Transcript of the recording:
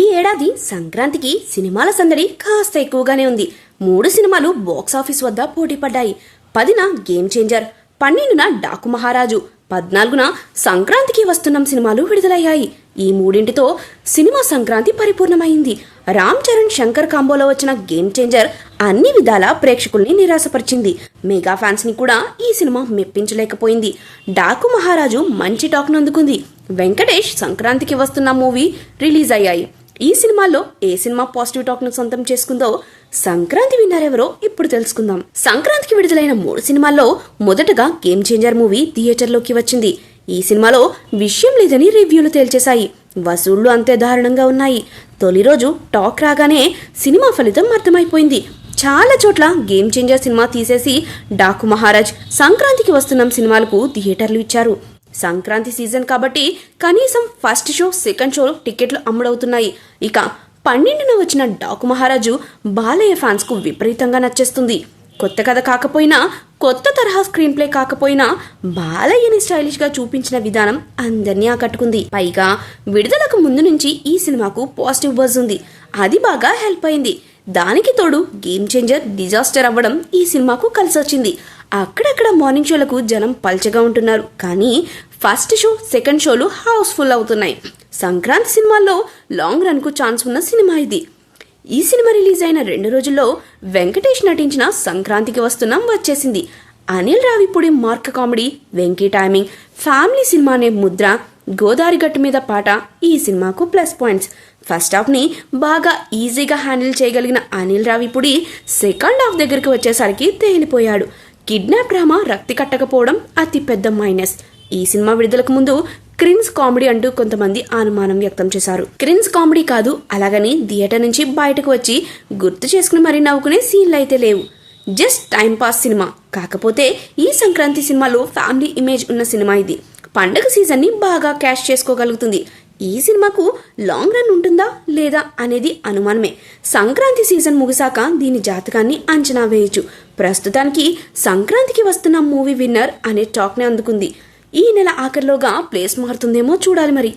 ఈ ఏడాది సంక్రాంతికి సినిమాల సందడి కాస్త ఎక్కువగానే ఉంది. మూడు సినిమాలు బాక్స్ ఆఫీస్ వద్ద పోటీ పడ్డాయి. పదిన గేమ్ చేంజర్ పన్నెండున డాకు మహారాజు పద్నాలుగున సంక్రాంతికి వస్తున్న సినిమాలు విడుదలయ్యాయి. ఈ మూడింటితో సినిమా సంక్రాంతి పరిపూర్ణమైంది. రామ్ చరణ్ శంకర్ కాంబోలో వచ్చిన గేమ్ చేంజర్ అన్ని విధాల ప్రేక్షకుల్ని నిరాశపరిచింది. మెగా ఫ్యాన్స్ని కూడా ఈ సినిమా మెప్పించలేకపోయింది. డాకు మహారాజు మంచి టాక్ను అందుకుంది వెంకటేష్ సంక్రాంతికి వస్తున్న మూవీ రిలీజ్ అయ్యాయి. ఈ సినిమాల్లో ఏ సినిమా పాజిటివ్ టాక్ను సొంతం చేసుకుందో సంక్రాంతి విన్నర్ ఎవరో ఇప్పుడు తెలుసుకుందాం. సంక్రాంతికి విడుదలైన మూడు సినిమాల్లో మొదటగా గేమ్ చేంజర్ మూవీ థియేటర్లోకి వచ్చింది. ఈ సినిమాలో విషయం లేదని రివ్యూలు తేల్చేశాయి. వసూళ్ళు అంతే దారుణంగా ఉన్నాయి. తొలి రోజు టాక్ రాగానే సినిమా ఫలితం అర్థమైపోయింది. చాలా చోట్ల గేమ్ చేంజర్ సినిమా తీసేసి డాకు మహారాజ్ సంక్రాంతికి వస్తున్న సినిమాలకు థియేటర్లు ఇచ్చారు. సంక్రాంతి సీజన్ కాబట్టి కనీసం ఫస్ట్ షో సెకండ్ షో టికెట్లు అమ్ముడవుతున్నాయి. ఇక పన్నెండున వచ్చిన డాకు మహారాజు బాలయ్య ఫ్యాన్స్కు విపరీతంగా నచ్చేస్తుంది. కొత్త కథ కాకపోయినా కొత్త తరహా స్క్రీన్ ప్లే కాకపోయినా బాలయ్యని స్టైలిష్గా చూపించిన విధానం అందరినీ ఆకట్టుకుంది. పైగా విడుదలకు ముందు నుంచి ఈ సినిమాకు పాజిటివ్ బజ్ ఉంది. అది బాగా హెల్ప్ అయింది. దానికి తోడు గేమ్ చేంజర్ డిజాస్టర్ అవ్వడం ఈ సినిమాకు కలిసొచ్చింది. అక్కడక్కడ మార్నింగ్ షోలకు జనం పల్చగా ఉంటున్నారు. కానీ ఫస్ట్ షో సెకండ్ షోలు హౌస్ఫుల్ అవుతున్నాయి. సంక్రాంతి సినిమాల్లో లాంగ్ రన్కు ఛాన్స్ ఉన్న సినిమా ఇది. ఈ సినిమా రిలీజ్ అయిన రెండు రోజుల్లో వెంకటేష్ నటించిన సంక్రాంతికి వస్తున్నాం వచ్చేసింది. Anil Ravipudi mark comedy Venky timing family cinema అనే ముద్ర గోదావరి గట్టు మీద పాట ఈ సినిమాకు ప్లస్ పాయింట్స్. ఫస్ట్ హాఫ్ని బాగా ఈజీగా హ్యాండిల్ చేయగలిగిన అనిల్ రావిపూడి సెకండ్ హాఫ్ దగ్గరికి వచ్చేసరికి తేలిపోయాడు. కిడ్నాప్ డ్రామా రక్తి కట్టకపోవడం అతి పెద్ద మైనస్. ఈ సినిమా విడుదలకు ముందు క్రిన్స్ కామెడీ అంటూ కొంతమంది అనుమానం వ్యక్తం చేశారు. క్రిన్స్ కామెడీ కాదు అలాగని థియేటర్ నుంచి బయటకు వచ్చి గుర్తు చేసుకుని మరీ నవ్వుకునే సీన్లు అయితే లేవు. Just time pass cinema. కాకపోతే ఈ సంక్రాంతి సినిమాలో ఫ్యామిలీ ఇమేజ్ ఉన్న సినిమా ఇది. పండగ సీజన్ని బాగా క్యాష్ చేసుకోగలుగుతుంది. ఈ సినిమాకు లాంగ్ రన్ ఉంటుందా లేదా అనేది అనుమానమే. సంక్రాంతి సీజన్ ముగిసాక దీని జాతకాన్ని అంచనా వేయచ్చు. ప్రస్తుతానికి సంక్రాంతికి వస్తున్న మూవీ విన్నర్ అనే టాక్ని అందుకుంది. ఈ నెల ఆఖరిలోగా ప్లేస్ మారుతుందేమో చూడాలి మరి.